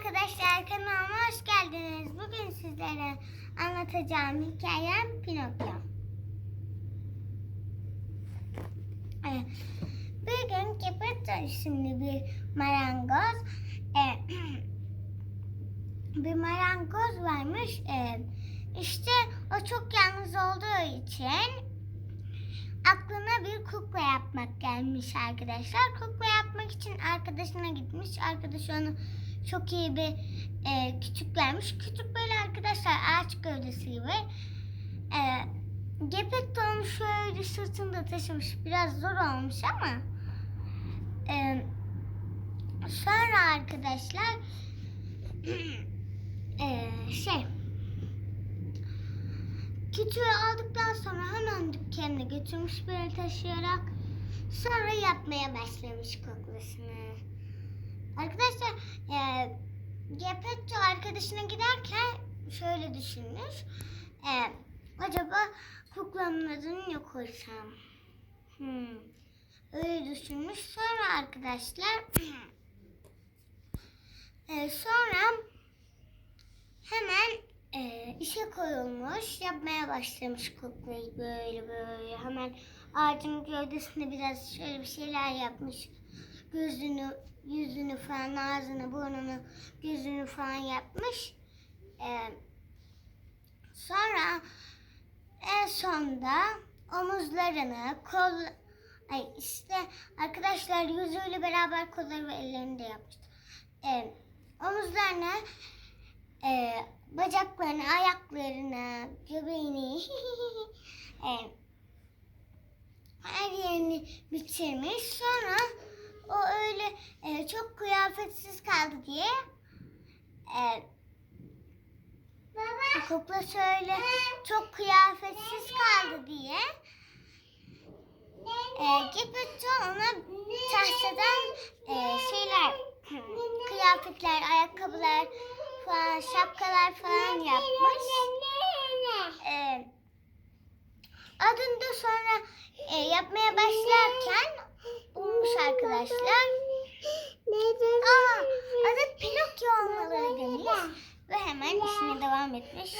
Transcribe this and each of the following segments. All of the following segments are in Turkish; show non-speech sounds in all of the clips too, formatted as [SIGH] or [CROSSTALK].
arkadaşlar kanalıma hoş geldiniz. Bugün sizlere anlatacağım hikayem Pinokyo. Evet. Bugün Geppetto isimli bir marangoz e, [CLEARS THROAT] bir marangoz varmış. E, işte o çok yalnız olduğu için aklına bir kukla yapmak gelmiş arkadaşlar. Kukla yapmak için arkadaşına gitmiş. Arkadaş onu çok iyi bir e, küçük vermiş. Küçük böyle arkadaşlar ağaç gövdesi gibi. E, Gepetto onu şöyle sırtında taşımış. Biraz zor olmuş ama. E, sonra arkadaşlar [CLEARS THROAT] e, şey Kütüğü aldıktan sonra hemen dükkanına götürmüş böyle taşıyarak sonra yapmaya başlamış kuklasını. Arkadaşlar e, Gepetto arkadaşına giderken şöyle düşünmüş. E, acaba kuklamın adını ne koysam? Hmm. Öyle düşünmüş. Sonra arkadaşlar [CLEARS THROAT] e, sonra hemen e, işe koyulmuş. Yapmaya başlamış kuklayı böyle böyle. Hemen ağacın gövdesinde biraz şöyle bir şeyler yapmış. Gözünü, yüzünü falan, ağzını, burnunu, gözünü falan yapmış. E, sonra en sonda omuzlarını, kol, ay işte arkadaşlar yüzüyle beraber kolları ve ellerini de yapmıştı. E, omuzlarını e, bacaklarını, ayaklarını, göbeğini, [LAUGHS] e, her yerini bitirmiş. Sonra o öyle e, çok kıyafetsiz kaldı diye e, Baba. Kukla şöyle çok kıyafetsiz kaldı diye e, Gepetto ona tahtadan e, şeyler kıyafetler, ayakkabılar falan, şapkalar falan yapmış. E, adını da sonra e, yapmaya başlarken bulmuş arkadaşlar. Aa, adı Pinokyo olmalı demiş. Ve hemen işine devam etmiş.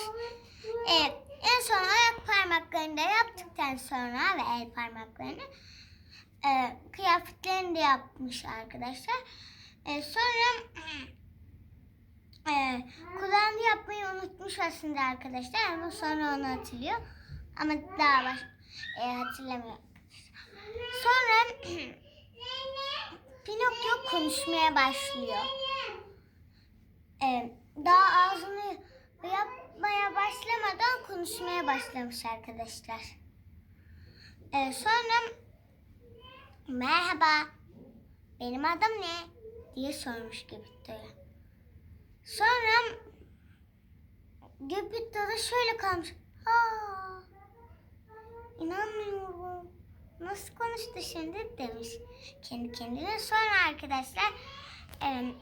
Evet, en son ayak parmaklarını da yaptıktan sonra ve el parmaklarını e, kıyafetlerini de yapmış arkadaşlar. E, sonra e, kulağını yapmayı unutmuş aslında arkadaşlar ama sonra onu hatırlıyor. Ama daha baş, e, hatırlamıyor. Sonra [CLEARS THROAT] Pinokyo konuşmaya başlıyor. E, daha ağzını yapmaya başlamadan konuşmaya başlamış arkadaşlar. E, sonra merhaba benim adım ne diye sormuş Gepetto'ya. Sonra da şöyle kalmış. Aa, inanmıyorum. Nasıl konuştu şimdi demiş kendi kendine. Sonra arkadaşlar e,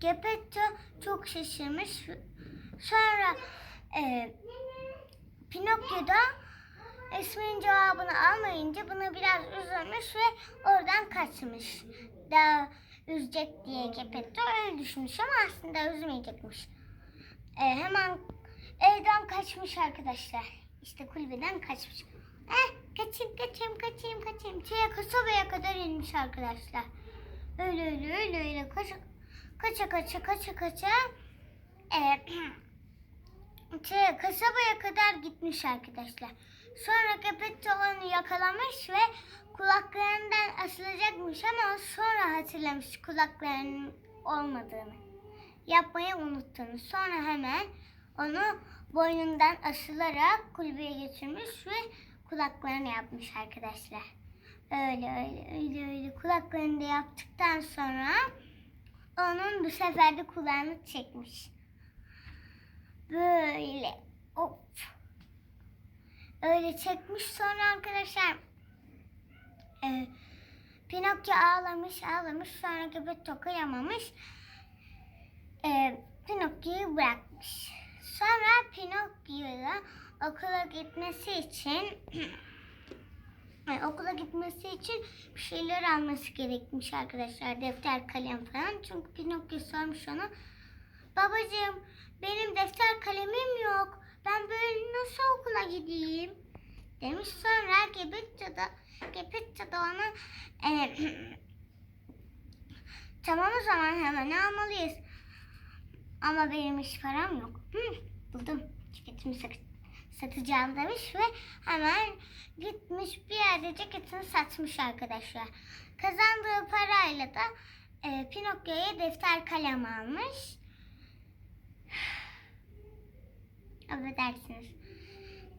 Gepetto çok şaşırmış. Sonra e, Pinokyo da isminin cevabını almayınca buna biraz üzülmüş ve oradan kaçmış. Daha üzecek diye Gepetto öyle düşünmüş ama aslında üzmeyecekmiş. E, hemen evden kaçmış arkadaşlar. İşte kulübeden kaçmış. Eh kaçayım kaçayım kaçayım kaçayım. Şeye kasabaya kadar inmiş arkadaşlar. Öyle öyle öyle öyle kaça kaça kaça kaça kaça. E, [CLEARS THROAT] şeye, kasabaya kadar gitmiş arkadaşlar. Sonra Gepetto onu yakalamış ve kulaklarından asılacakmış ama sonra hatırlamış kulaklarının olmadığını. Yapmayı unuttuğunu. Sonra hemen onu boynundan asılarak kulübeye götürmüş ve kulaklarını yapmış arkadaşlar. Öyle öyle öyle öyle kulaklarını da yaptıktan sonra onun bu sefer de kulağını çekmiş. Böyle of. Öyle çekmiş sonra arkadaşlar e, Pinokyo ağlamış ağlamış sonra Gepetto kıyamamış. E, Pinokyo'yu bırakmış. Sonra Pinokyo'ya okula gitmesi için [CLEARS THROAT] Yani okula gitmesi için bir şeyler alması gerekmiş arkadaşlar. Defter, kalem falan. Çünkü Pinokyo sormuş ona. Babacığım benim defter kalemim yok. Ben böyle nasıl okula gideyim? Demiş sonra Gepetto da, Gepetto da ona e, [CLEARS THROAT] tamam o zaman hemen almalıyız. Ama benim hiç param yok. Hı, buldum. Ceketimi sak- satacağım demiş ve hemen gitmiş bir yerde ceketini satmış arkadaşlar. Kazandığı parayla da e, Pinokyo'ya defter kalem almış. [SIGHS] Affedersiniz.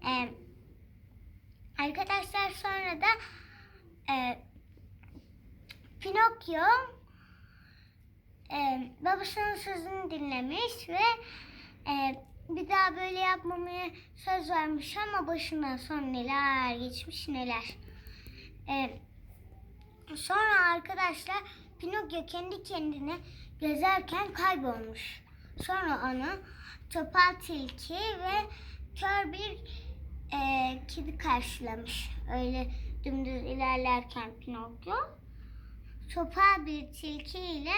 E, arkadaşlar sonra da e, Pinokyo e, babasının sözünü dinlemiş ve e, bir daha böyle yapmamaya söz vermiş ama başından sonra neler geçmiş neler. E, sonra arkadaşlar Pinokyo kendi kendine gezerken kaybolmuş. Sonra onu topal tilki ve kör bir e, kedi karşılamış. Öyle dümdüz ilerlerken Pinokyo topal bir tilki ile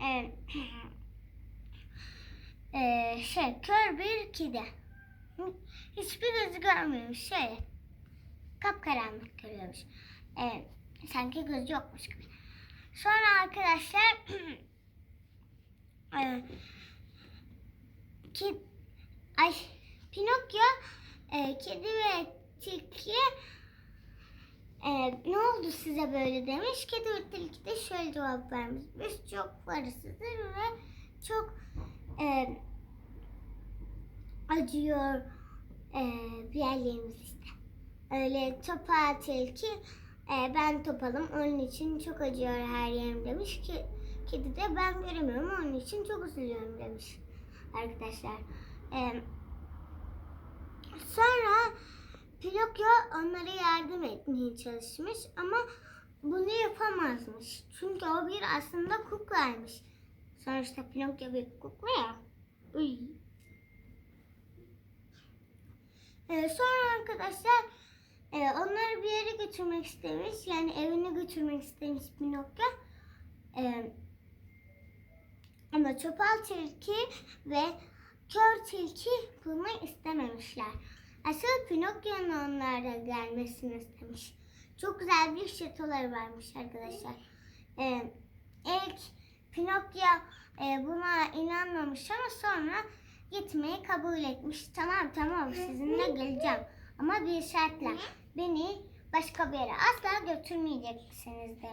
e, [CLEARS THROAT] e, şey kör bir kedi. Hiçbir gözü görmüyormuş. Şöyle kapkaranlık görüyormuş. E, sanki gözü yokmuş gibi. Sonra arkadaşlar [CLEARS THROAT] e, ki, ay Pinokyo e, kedi ve tilkiye e, ne oldu size böyle demiş. Kedi ve tilki de şöyle cevap vermiş. Biz çok parasızdır ve çok e, acıyor e, bir yerlerimiz işte. Öyle topal tilki e, ben topalım onun için çok acıyor her yerim demiş ki kedi de ben göremiyorum onun için çok üzülüyorum demiş arkadaşlar. E, sonra Pinokyo onlara yardım etmeye çalışmış ama bunu yapamazmış. Çünkü o bir aslında kuklaymış. Sonuçta Pinokyo bir kukla ya. Uy. Ee, sonra arkadaşlar e, onları bir yere götürmek istemiş. Yani evine götürmek istemiş Pinokyo. Ee, ama çopal tilki ve kör tilki bunu istememişler. Asıl Pinokyo'nun onlara gelmesini istemiş. Çok güzel bir şatoları varmış arkadaşlar. Ee, Pinokyo e, buna inanmamış ama sonra gitmeyi kabul etmiş. Tamam tamam sizinle geleceğim. Ama bir şartla beni başka bir yere asla götürmeyeceksiniz de,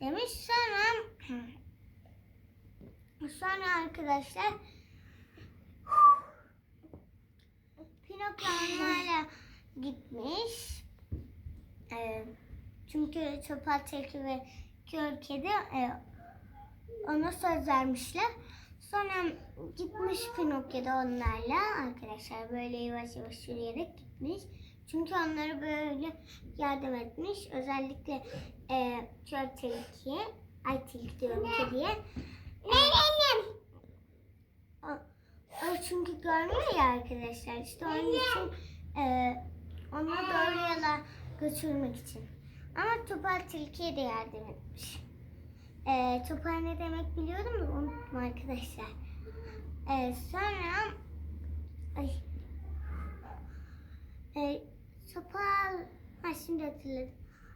demiş. Sonra sonra arkadaşlar Pinokyo onlarla gitmiş. Ee, çünkü çopal tilki ve kör kedi e, ona söz vermişler. Sonra gitmiş Pinokyo da onlarla arkadaşlar böyle yavaş yavaş yürüyerek gitmiş. Çünkü onlara böyle yardım etmiş. Özellikle e, kör tilkiye, ay tilki diyorum kediye. Annem. O, o çünkü görmüyor ya arkadaşlar. İşte onun için e, onu doğru yola götürmek için. Ama Topal tilkiye de yardım etmiş. E, topal ne demek biliyordum da unuttum arkadaşlar. E, sonra ay, e, topal ha şimdi hatırladım.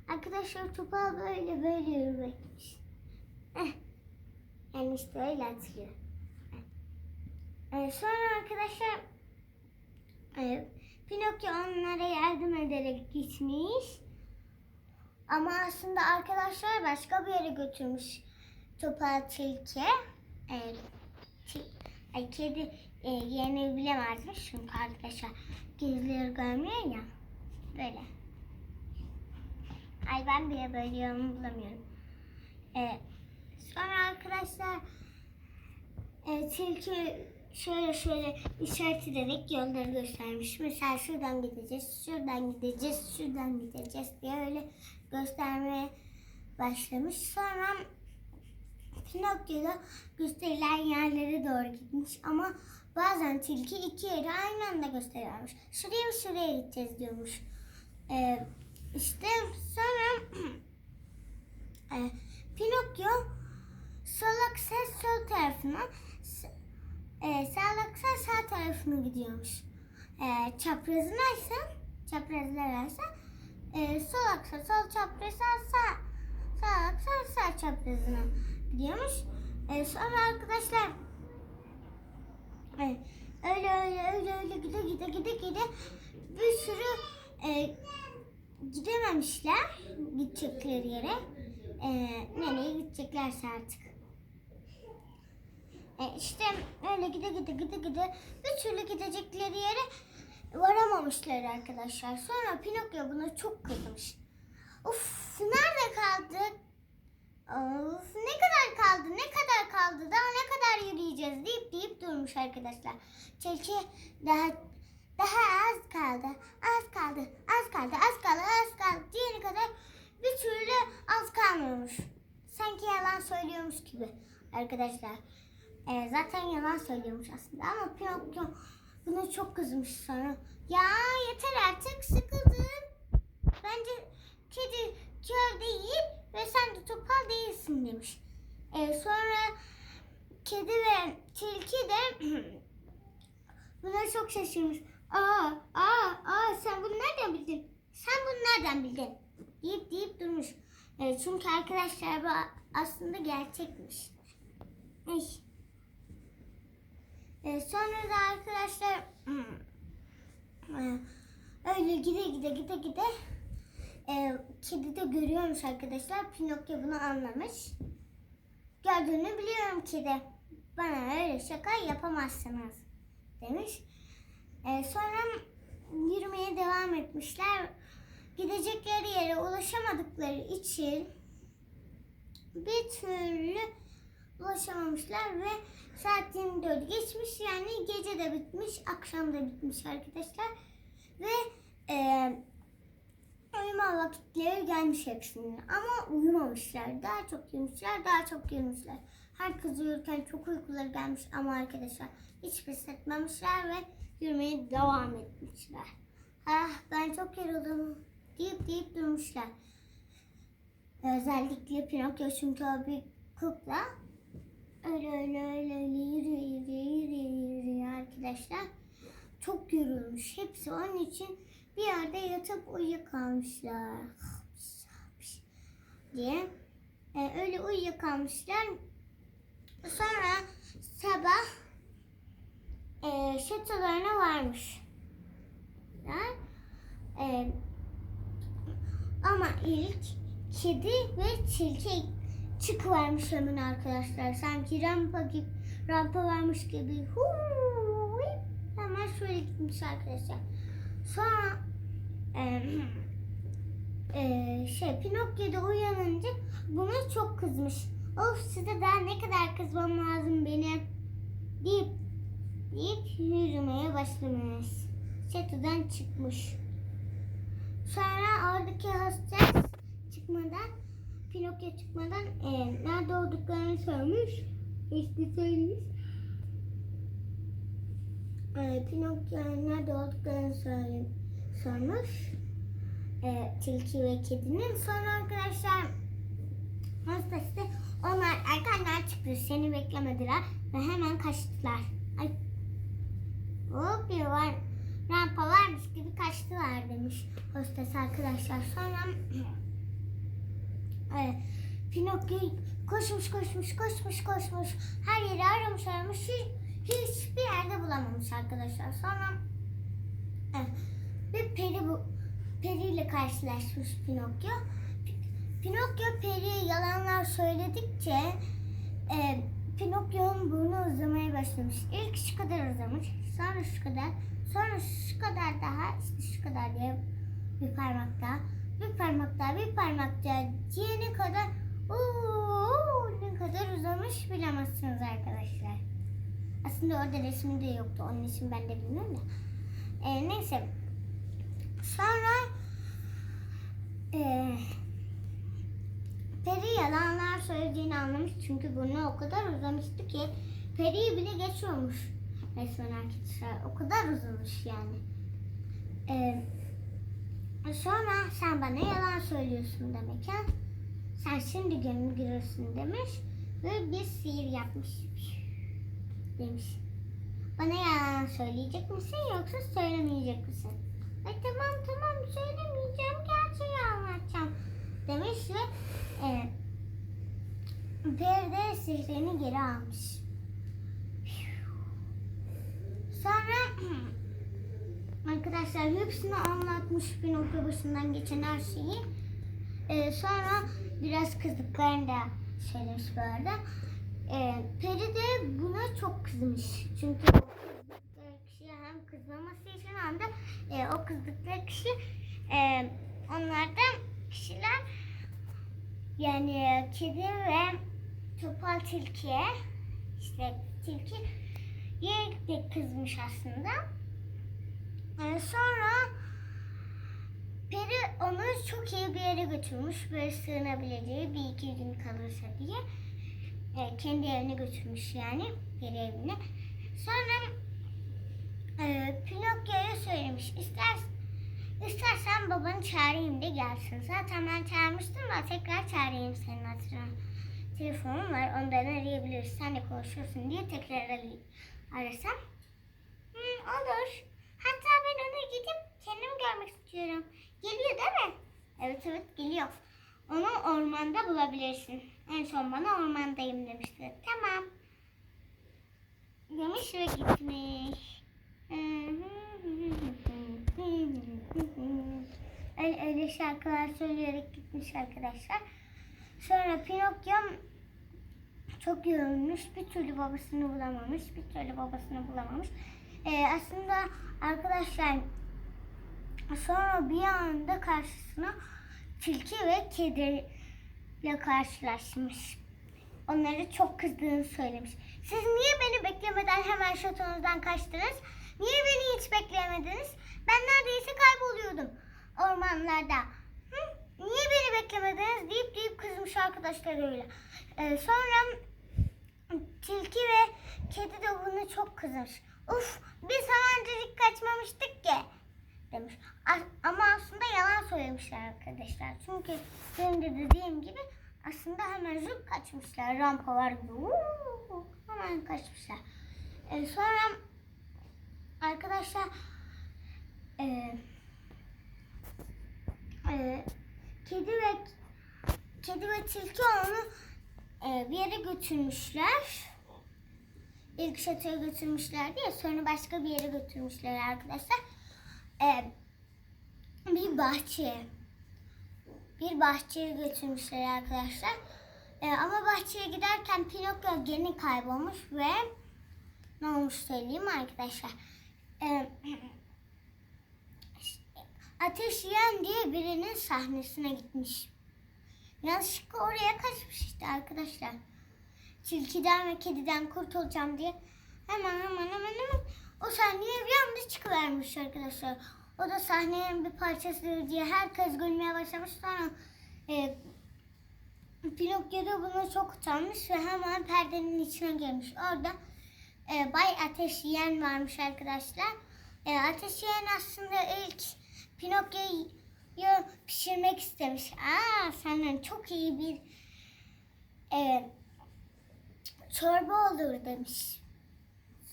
Arkadaşlar topal böyle böyle yürümekmiş. Eh, yani işte öyle hatırlıyorum. E, sonra arkadaşlar e, Pinokyo onlara yardım ederek gitmiş. Ama aslında arkadaşlar başka bir yere götürmüş Topal Tilki. E, ti, ay, kedi e, yerini bilemezmiş çünkü arkadaşlar gizleri görmüyor ya. Böyle. Ay ben bile böyle yorumu bulamıyorum. E, sonra arkadaşlar e, tilki şöyle şöyle işaret ederek yolları göstermiş. Mesela şuradan gideceğiz, şuradan gideceğiz, şuradan gideceğiz diye öyle göstermeye başlamış. Sonra Pinokyo gösterilen yerlere doğru gitmiş ama bazen tilki iki yeri aynı anda gösteriyormuş. Şuraya mı şuraya gideceğiz diyormuş. Ee, işte sonra [CLEARS THROAT] e, Pinokyo solak ses sol tarafına e, sağlak ses sağ tarafına gidiyormuş. E, çaprazına ise çaprazlara ise e, sol aksa sol çaprazına sağ sağ aksa sağ çaprazına gidiyormuş. E, sonra arkadaşlar e, öyle öyle öyle öyle gide gide gide gide bir sürü e, gidememişler gidecekleri yere. E, nereye gideceklerse artık. E, işte öyle gide gide gide gide bir türlü gidecekleri yere varamamışlar arkadaşlar. Sonra Pinokyo buna çok kızmış. Of nerede kaldık? Of ne kadar kaldı ne kadar kaldı daha ne kadar yürüyeceğiz deyip deyip durmuş arkadaşlar. Tilki daha daha az kaldı az kaldı az kaldı az kaldı az kaldı diyene kadar bir türlü az kalmıyormuş. Sanki yalan söylüyormuş gibi arkadaşlar. Ee, zaten yalan söylüyormuş aslında ama Pinokyo çok kızmış sonra. Ya yeter artık sıkıldım. Bence kedi kör değil ve sen de topal değilsin demiş. Ee, sonra kedi ve tilki de [CLEARS THROAT] buna çok şaşırmış. Aa, aa, aa sen bunu nereden bildin? Sen bunu nereden bildin? Deyip deyip durmuş. Ee, çünkü arkadaşlar bu aslında gerçekmiş. Ay. Ee, sonra da arkadaşlar e, öyle gide gide gide gide e, kedi de görüyormuş arkadaşlar. Pinokyo bunu anlamış. Gördüğünü biliyorum kedi. Bana öyle şaka yapamazsınız demiş. E, sonra yürümeye devam etmişler. Gidecekleri yere ulaşamadıkları için bir türlü ulaşamamışlar ve saat 24 geçmiş yani gece de bitmiş, akşam da bitmiş arkadaşlar. Ve e, uyuma vakitleri gelmiş hepsinin ama uyumamışlar. Daha çok yürümüşler, daha çok yürümüşler. Herkes uyurken çok uykuları gelmiş ama arkadaşlar hiç pes etmemişler ve yürümeye devam etmişler. Ah ben çok yoruldum deyip deyip durmuşlar. Özellikle Pinokyo çünkü o bir kukla. Öyle öyle öyle öyle yürüyor yürüyor yürüyor arkadaşlar. Çok yorulmuş. Hepsi onun için bir yerde yatıp uyuyakalmışlar. diye. Ee, öyle uyuyakalmışlar. Sonra sabah e, şatolarına varmış. E, ama ilk kedi ve tilki çıkıvermiş hemen arkadaşlar. Sanki rampa gibi rampa varmış gibi. Huu, hemen şöyle gitmiş arkadaşlar. Sonra e, e, şey Pinokyo da uyanınca buna çok kızmış. Of size daha ne kadar kızmam lazım benim deyip deyip yürümeye başlamış. Çatıdan çıkmış. Sonra oradaki hostes çıkmadan Pinokyo çıkmadan e, nerede olduklarını sormuş. İşte söylemiş. E, Pinokyo nerede olduklarını söyle, sormuş. E, tilki ve kedinin. Sonra arkadaşlar hostes de onlar erkenden çıktı. Seni beklemediler ve hemen kaçtılar. Ay. Hop bir var. Rampa varmış gibi kaçtılar demiş hostes arkadaşlar. Sonra Pinokyo koşmuş koşmuş koşmuş koşmuş. Her yeri aramış aramış. Hiç, hiçbir yerde bulamamış arkadaşlar. Sonra bir peri bu periyle karşılaşmış Pinokyo. Pi- Pinokyo peri yalanlar söyledikçe e, Pinokyo'nun burnu uzamaya başlamış. İlk şu kadar uzamış. Sonra şu kadar. Sonra şu kadar daha işte şu kadar diye bir parmak daha bir parmak daha bir parmak daha diyene kadar uuu, ne kadar uzamış bilemezsiniz arkadaşlar. Aslında orada resmi de yoktu. Onun için ben de bilmiyorum da. Ee, neyse. Sonra ee, Peri yalanlar söylediğini anlamış. Çünkü burnu o kadar uzamıştı ki Peri'yi bile geçiyormuş. Resmen arkadaşlar. O kadar uzamış yani. Ee, Sonra sen bana yalan söylüyorsun demek ha. Sen şimdi gönül görürsün demiş ve bir sihir yapmış demiş. Bana yalan söyleyecek misin yoksa söylemeyecek misin? Ay tamam tamam söylemeyeceğim gerçeği anlatacağım demiş ve e, Peri de sihrini geri almış. Sonra arkadaşlar hepsini anlatmış bir nokta başından geçen her şeyi. Ee, sonra biraz kızdıklarını da söylemiş bu arada. Ee, Peri de buna çok kızmış. Çünkü o kızdıkları kişiye hem kızmaması için hem de e, o kızdıkları kişi e, onlardan kişiler yani kedi ve topal tilkiye işte tilki de kızmış aslında. Ee, sonra Peri onu çok iyi bir yere götürmüş. Böyle sığınabileceği bir iki gün kalırsa diye. Ee, kendi evine götürmüş yani. Peri evine. Sonra e, Pinokyo'ya söylemiş. İster, istersen babanı çağırayım de gelsin. Zaten ben çağırmıştım ama tekrar çağırayım senin hatırına. Telefonum var ondan arayabiliriz. Sen de konuşuyorsun diye tekrar. Arasam. Hı, olur. Hatta ben ona gidip kendim görmek istiyorum. Geliyor değil mi? Evet evet geliyor. Onu ormanda bulabilirsin. En son bana ormandayım demişti. Tamam. Demiş ve gitmiş. [LAUGHS] Öyle, öyle şarkılar söyleyerek gitmiş arkadaşlar. Sonra Pinokyo çok yorulmuş. Bir türlü babasını bulamamış. Bir türlü babasını bulamamış. Ee, aslında arkadaşlar sonra bir anda karşısına tilki ve kediyle karşılaşmış. Onları çok kızdığını söylemiş. Siz niye beni beklemeden hemen şatonuzdan kaçtınız? Niye beni hiç beklemediniz? Ben neredeyse kayboluyordum ormanlarda. Hı? Niye beni beklemediniz deyip deyip kızmış arkadaşlar öyle. Ee, sonra tilki ve kedi de bunu çok kızmış. Uf biz hemencecik kaçmamıştık ki demiş. Ama aslında yalan söylemişler arkadaşlar. Çünkü benim de dediğim gibi aslında hemencecik kaçmışlar. Rampa var gibi. Uuu, hemen kaçmışlar. Ee, sonra arkadaşlar e, e, kedi ve kedi ve tilki onu e, bir yere götürmüşler. İlk şatoya götürmüşlerdi ya sonra başka bir yere götürmüşler arkadaşlar. E, bir bahçeye. Bir bahçeye götürmüşler arkadaşlar. E, ama bahçeye giderken Pinokyo gene kaybolmuş ve ne olmuş söyleyeyim arkadaşlar. E, [CLEARS THROAT] Ateş Yiyen diye birinin sahnesine gitmiş. Yanlışlıkla oraya kaçmış işte arkadaşlar. Tilkiden ve kediden kurtulacağım diye hemen hemen hemen hemen o sahneye bir anda çıkıvermiş arkadaşlar. O da sahnenin bir parçasıdır diye herkes gülmeye başlamış. Sonra e, Pinokyo da bunu çok utanmış ve hemen perdenin içine girmiş. Orada e, Bay Ateş Yiyen varmış arkadaşlar. E, Ateş Yiyen aslında ilk Pinokyo'yu pişirmek istemiş. Aa senden çok iyi bir e, çorba olur demiş.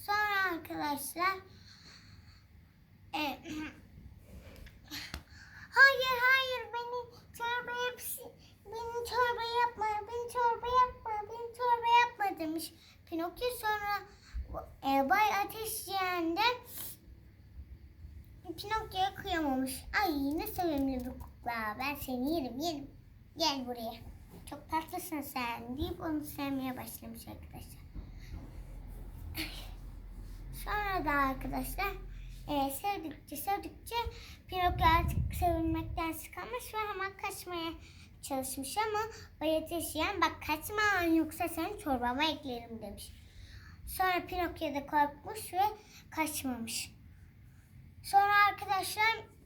Sonra arkadaşlar e, [CLEARS THROAT] hayır hayır beni çorba yapsın. Beni çorba yapma, beni çorba yapma, beni çorba yapma demiş. Pinokyo sonra e, Bay Ateş Yiyen'den Pinokyo'ya kıyamamış. Ay ne sevimli bir kukla. Ben seni yerim yerim. Gel buraya. Çok tatlısın sen deyip onu sevmeye başlamış arkadaşlar. Sonra da arkadaşlar e, sevdikçe sevdikçe Pinokyo artık sevilmekten sıkılmış ve hemen kaçmaya çalışmış ama bayat yaşayan bak kaçma yoksa seni çorbama eklerim demiş. Sonra Pinokyo da korkmuş ve kaçmamış. Sonra arkadaşlar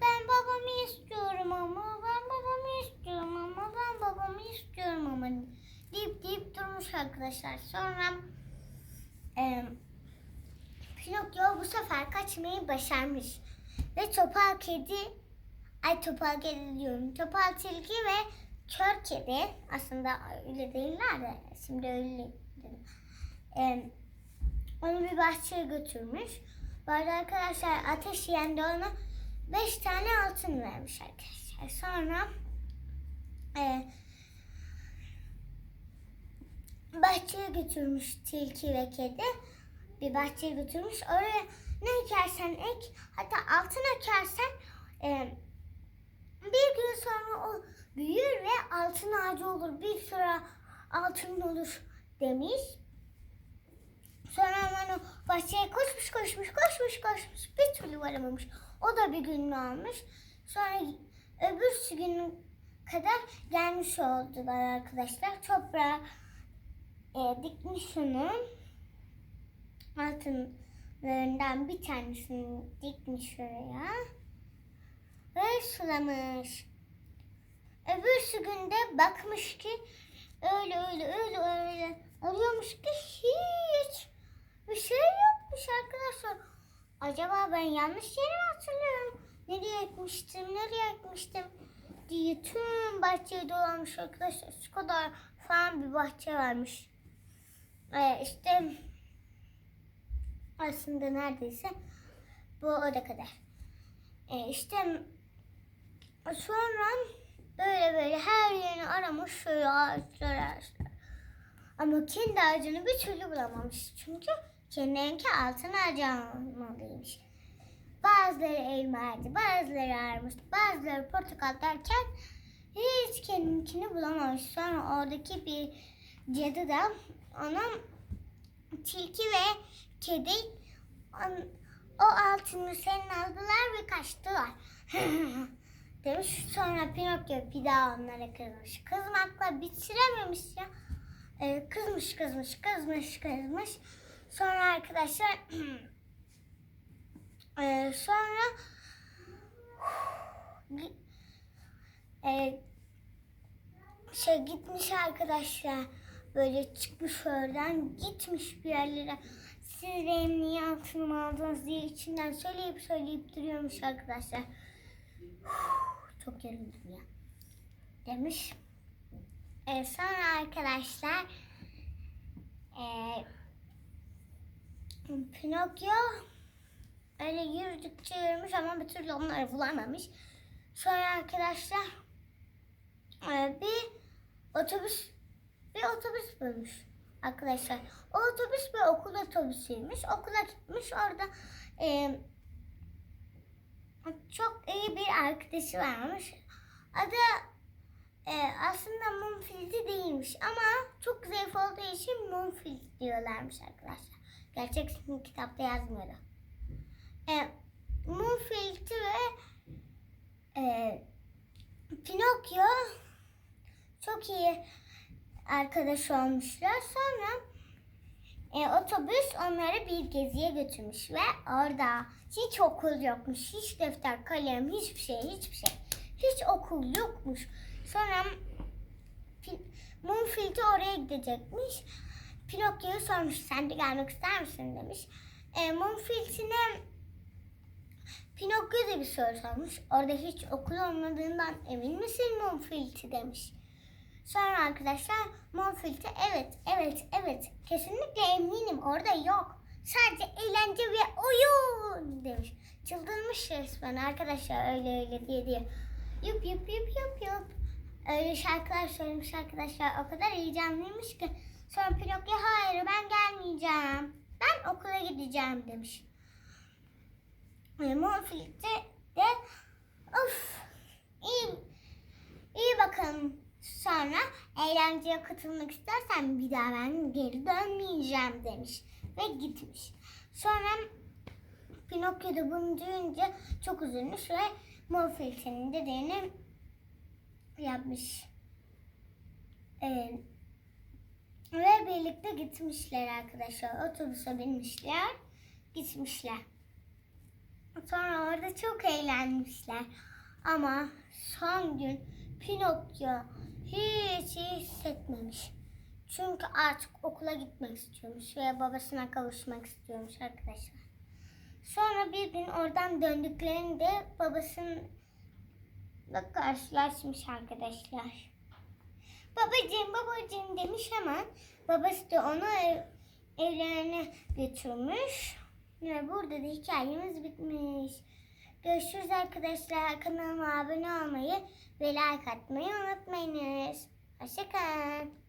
ben babamı istiyorum ama ben babamı istiyorum ama ben babamı istiyorum ama deyip deyip durmuş arkadaşlar. Sonra e, Pinokyo bu sefer kaçmayı başarmış. Ve topal kedi, ay topal kedi diyorum, topal tilki ve kör kedi aslında öyle değiller de şimdi öyle dedim. E, onu bir bahçeye götürmüş. Bu arkadaşlar ateş yendi onu 5 tane altın vermiş arkadaşlar. Sonra e, bahçeye götürmüş tilki ve kedi. Bir bahçeye götürmüş. Oraya ne ekersen ek hatta altın ekersen e, bir gün sonra o büyür ve altın ağacı olur. Bir sonra altın olur demiş. Sonra hemen o bahçeye koşmuş koşmuş koşmuş koşmuş bir türlü varamamış. O da bir gününü almış. Sonra öbür gün kadar gelmiş oldular arkadaşlar. Toprağa e, dikmiş onu. Altınlarından bir tanesini dikmiş şuraya. Ve sulamış. Öbür günde bakmış ki öyle öyle öyle öyle oluyormuş ki hiç bir şey yokmuş arkadaşlar. Acaba ben yanlış yeri mi hatırlıyorum? Nereye ekmiştim, nereye ekmiştim diye tüm bahçeyi dolanmış arkadaşlar. Şu kadar falan bir bahçe varmış. Ee, işte aslında neredeyse bu o da kadar. Ee, işte sonra böyle böyle her yerini aramış şöyle ağaçlar ağaçlar. Ama kendi ağacını bir türlü bulamamış. Çünkü kendinki altın ağacı almalıymış. Bazıları elma ağacı, bazıları armut, bazıları portakal derken hiç kendininkini bulamamış. Sonra oradaki bir cadı da ona tilki ve kedi on, o altını senin aldılar ve kaçtılar. [LAUGHS] Demiş sonra Pinokyo bir daha onlara kızmış. Kızmakla bitirememiş ya. Ee, kızmış kızmış kızmış kızmış. Sonra arkadaşlar [CLEARS THROAT] e, sonra [SIGHS] e, şey gitmiş arkadaşlar böyle çıkmış oradan gitmiş bir yerlere siz benim niye altınımı aldınız diye içinden söyleyip söyleyip duruyormuş arkadaşlar. [SIGHS] Çok yoruldum ya. Demiş. Ee, sonra arkadaşlar e, Pinokyo öyle yürüdükçe yürümüş ama bir türlü onları bulamamış. Sonra arkadaşlar e, bir otobüs bir otobüs bulmuş arkadaşlar. O otobüs bir okul otobüsüymüş. Okula gitmiş orada e, çok iyi bir arkadaşı varmış. Adı e, aslında Mumfildi değilmiş ama çok zayıf olduğu için Mumfildi diyorlarmış arkadaşlar. Gerçek ismi kitapta yazmıyor. E, Mumfildi ve e, Pinokyo çok iyi arkadaş olmuşlar. Sonra e, otobüs onları bir geziye götürmüş ve orada hiç okul yokmuş. Hiç defter, kalem, hiçbir şey, hiçbir şey. Hiç okul yokmuş. Sonra Moonfield'e oraya gidecekmiş. Pinokyo'yu sormuş sen de gelmek ister misin demiş. E, Moonfield'ine Pinokyo da bir soru sormuş. Orada hiç okul olmadığından emin misin Moonfield'i demiş. Sonra arkadaşlar Monfilt'e evet, evet, evet kesinlikle eminim orada yok. Sadece eğlence ve oyun demiş. Çıldırmış resmen arkadaşlar öyle öyle diye diye. Yup yup yup yup yup. Öyle şarkılar söylemiş arkadaşlar. O kadar heyecanlıymış ki. Sonra Pinokyo hayır ben gelmeyeceğim. Ben okula gideceğim demiş. E, Monfilt'e de of iyi, iyi bakalım Sonra eğlenceye katılmak istersen bir daha ben geri dönmeyeceğim demiş ve gitmiş. Sonra Pinokyo da bunu duyunca çok üzülmüş ve Morpheus'in dediğini yapmış. Ee, ve birlikte gitmişler arkadaşlar. Otobüse binmişler. Gitmişler. Sonra orada çok eğlenmişler. Ama son gün Pinokyo hiç hissetmemiş. Çünkü artık okula gitmek istiyormuş ve babasına kavuşmak istiyormuş arkadaşlar. Sonra bir gün oradan döndüklerinde babasıyla karşılaşmış arkadaşlar. Babacığım babacığım demiş hemen. Babası da onu ev, evlerine götürmüş. Ve burada da hikayemiz bitmiş. Görüşürüz arkadaşlar. Kanalıma abone olmayı ve like atmayı unutmayınız. Hoşçakalın.